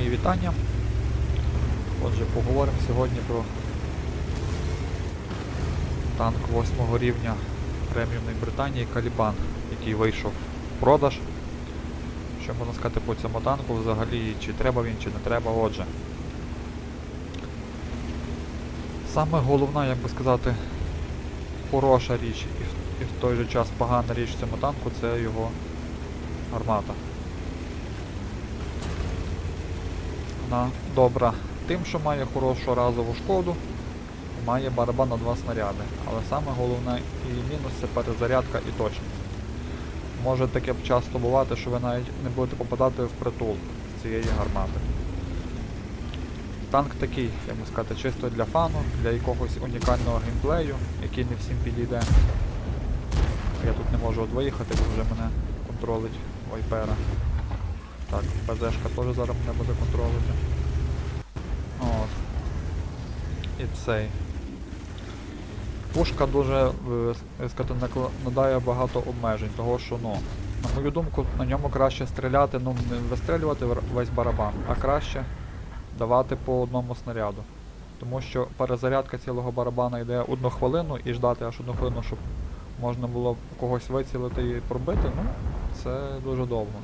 Мої вітання. Отже, поговоримо сьогодні про танк 8 рівня преміумної Британії Калібан, який вийшов в продаж. Що можна сказати по цьому танку взагалі, чи треба він, чи не треба, отже. Саме головна, як би сказати, хороша річ і в, той же час погана річ цьому танку це його гармата. Вона добра тим, що має хорошу разову шкоду і має барабан на два снаряди. Але саме головне її мінус це перезарядка і точність. Може таке б часто бувати, що ви навіть не будете попадати в притул з цієї гармати. Танк такий, як би сказати, чисто для фану, для якогось унікального геймплею, який не всім підійде. Я тут не можу от виїхати, бо вже мене контролить вайпера. Так, ПЗшка теж зараз мене буде контролити. От. І цей. Пушка дуже, е, сказати, накладає багато обмежень, того що, ну, на мою думку, на ньому краще стріляти, ну, не вистрілювати весь барабан, а краще давати по одному снаряду. Тому що перезарядка цілого барабана йде одну хвилину і ждати аж одну хвилину, щоб можна було когось вицілити і пробити, ну, це дуже довго.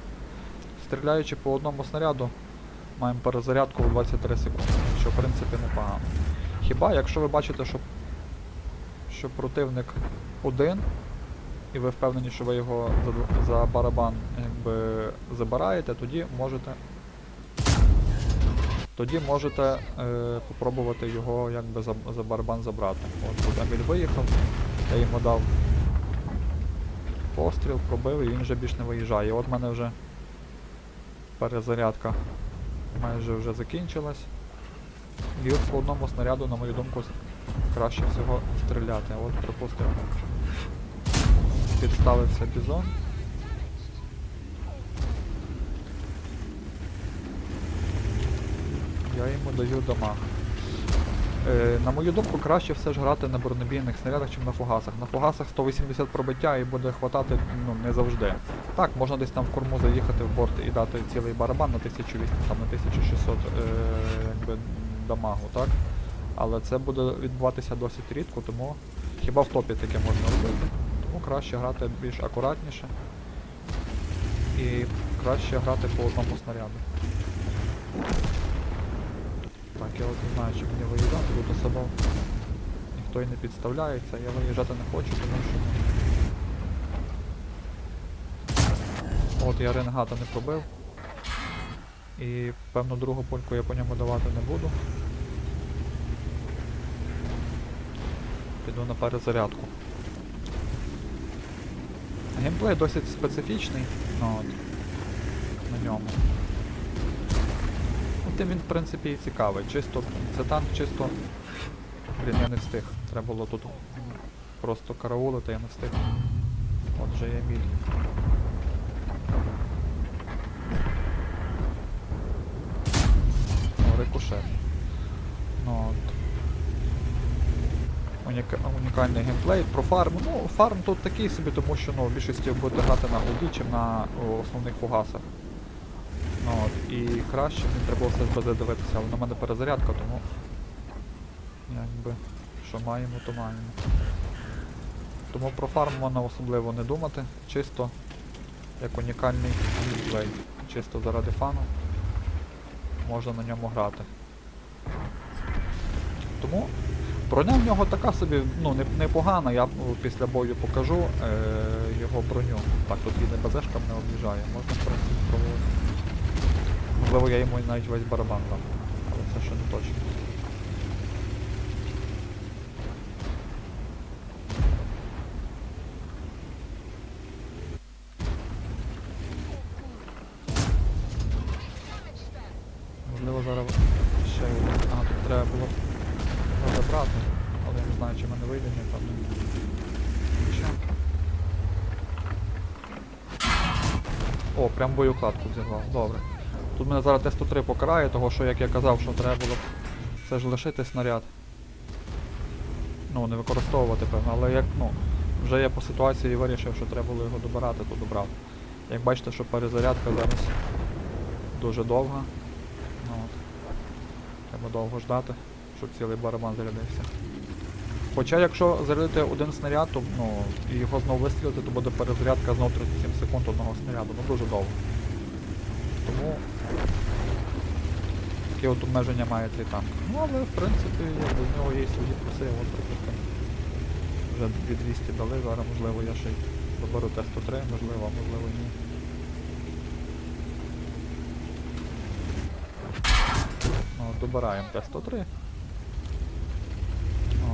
Стріляючи по одному снаряду, маємо перезарядку у 23 секунди, що в принципі непогано. Хіба якщо ви бачите, що, що противник один, і ви впевнені, що ви його за, за барабан якби, забираєте, тоді можете. Тоді можете е, попробувати його якби за, за барабан забрати. От тут Еміль виїхав, я йому дав постріл, пробив і він вже більш не виїжджає. От в мене вже перезарядка майже вже закінчилась. І от по одному снаряду, на мою думку, краще всього стріляти. От, припустимо, підставився бізон. Я йому даю дамаг. Е, на мою думку, краще все ж грати на бронебійних снарядах, чим на фугасах. На фугасах 180 пробиття і буде хватати ну, не завжди. Так, можна десь там в корму заїхати в борт і дати цілий барабан на 1800, там на 1600 е, якби, дамагу, так? Але це буде відбуватися досить рідко, тому хіба в топі таке можна робити. Тому краще грати більш акуратніше і краще грати по одному снаряду. Так, я от не знаю, чи мені виїжджати, тут особо ніхто і не підставляється, я виїжджати не хочу, тому що. ну, От я ренегата не пробив. І певно другу пульку я по ньому давати не буду. Піду на перезарядку. Геймплей досить специфічний. Ну, от, на ньому. Ну, тим він, в принципі, і цікавий. Чисто, це танк чисто. Блін, я не встиг. Треба було тут просто караулити, я не встиг. От же є міль. О. Ну, от. Уніка- унікальний геймплей. Про фарм. Ну, фарм тут такий собі, тому що ну, в більшості буде грати на голді, чим на основних фугасах. Ну, от, і краще мені треба все БЗ дивитися, але на мене перезарядка, тому якби що маємо, то маємо. Тому про фарм можна особливо не думати, чисто як унікальний геймплей. Чисто заради фану можна на ньому грати. Тому броня в нього така собі, ну, непогана, я ну, після бою покажу е, його броню. Так, тут він БЗшка не об'їжджає, можна в принципі спробувати. Можливо, я йому навіть весь барабан дам, але це ще не точно. Зараз ще. А, тут треба було забрати, але я не знаю, чи мене вийде, ні, там. О, прям боєукладку взірвав, добре. Тут мене зараз Т-103 покарає, того що, як я казав, що треба було все ж лишити снаряд. Ну, не використовувати, певно, але як, ну, вже я по ситуації вирішив, що треба було його добирати, то добрав. Як бачите, що перезарядка зараз дуже довга. Ну, от. Треба довго ждати, щоб цілий барабан зарядився. Хоча якщо зарядити один снаряд, то, ну, і його знову вистрілити, то буде перезарядка знову 37 секунд одного снаряду. Ну дуже довго. Тому такі от обмеження має цей танк. Ну але в принципі якби в нього є свої плюси, от припустимо. Вже 2200 дали, зараз можливо я ще й доберу Т-103, можливо, можливо ні. От добираємо Т-103.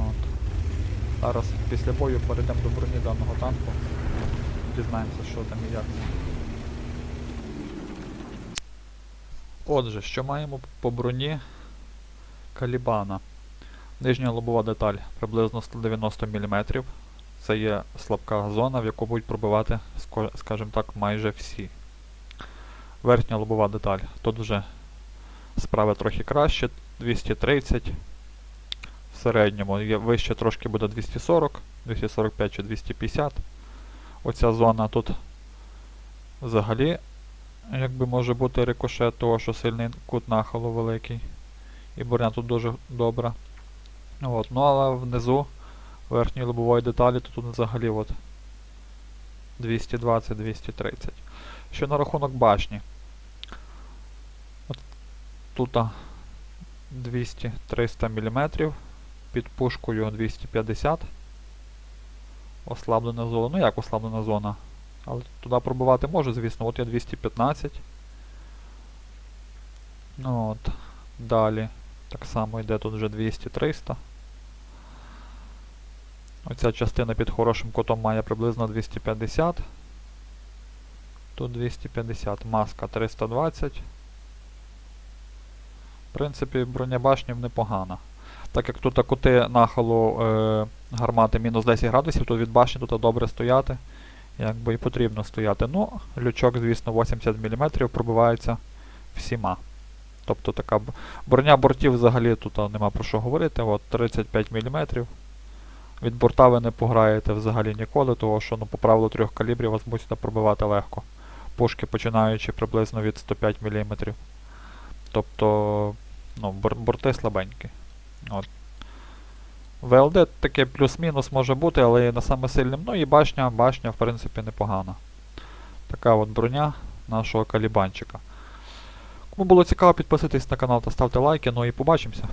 От. Зараз після бою перейдемо до броні даного танку. Дізнаємося, що там і як. Отже, що маємо по броні Калібана? Нижня лобова деталь приблизно 190 мм. Це є слабка зона, в яку будуть пробивати, скажімо так, майже всі. Верхня лобова деталь. Тут вже справи трохи краще, 230. В середньому вище трошки буде 240, 245 чи 250. Оця зона тут взагалі якби може бути рикошет, того що сильний кут нахилу великий. І броня тут дуже добра. От. Ну але внизу верхньої лобової деталі, то тут взагалі от 220-230. Що на рахунок башні. Тут 200-300 мм. Під пушкою 250. Ослаблена зона. Ну як ослаблена зона? Але туди пробивати може, звісно. От я 215. Ну от. Далі. Так само йде тут вже 200-300. Оця частина під хорошим кутом має приблизно 250. Тут 250. Маска 320. В принципі, броня башнів непогана. Так як тут кути нахилу е, гармати мінус 10 градусів, то від башні тут добре стояти. Якби і потрібно стояти. Ну, лючок, звісно, 80 мм пробивається всіма. Тобто така броня бортів взагалі тут нема про що говорити. От 35 мм. Від борта ви не пограєте взагалі ніколи, того що ну, по правилу трьох калібрів вас будуть пробивати легко. Пушки починаючи приблизно від 105 мм. Тобто ну, борти слабенькі. От. ВЛД таке плюс-мінус може бути, але не саме сильним. Ну і башня, башня, в принципі, непогана. Така от броня нашого калібанчика. Кому було цікаво, підписуйтесь на канал та ставте лайки. Ну і побачимося.